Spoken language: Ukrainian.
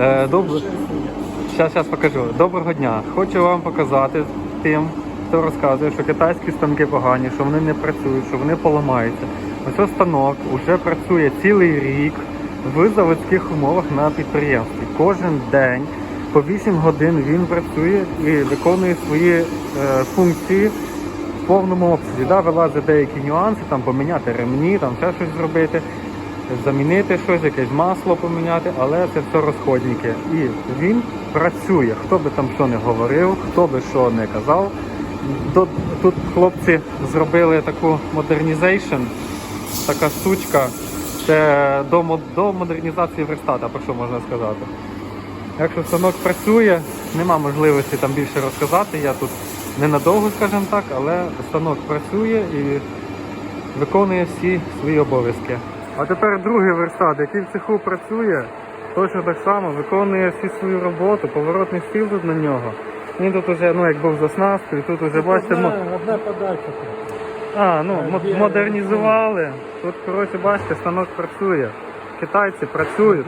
Е, добре. Зараз, зараз покажу. Доброго дня. Хочу вам показати тим, хто розказує, що китайські станки погані, що вони не працюють, що вони поламаються. Ось станок вже працює цілий рік в заводських умовах на підприємстві. Кожен день по 8 годин він працює і виконує свої е, функції в повному обсязі. Да, вилазять деякі нюанси, там поміняти ремні, там ще щось зробити замінити щось, якесь масло поміняти, але це все розходники. І він працює. Хто би там що не говорив, хто би що не казав. Тут хлопці зробили таку модернізейшн, така штучка. Це до, до модернізації верстата, про що можна сказати. Якщо станок працює, нема можливості там більше розказати. Я тут ненадовго, скажімо так, але станок працює і виконує всі свої обов'язки. А тепер другий верстат, який в цеху працює, точно так само виконує всю свою роботу, поворотний стіл тут на нього. Він тут уже, ну як був з оснасткою, тут уже бачите, Одна, одна подача. а, ну, а, модернізували. Тут, коротше, бачите, станок працює. Китайці працюють.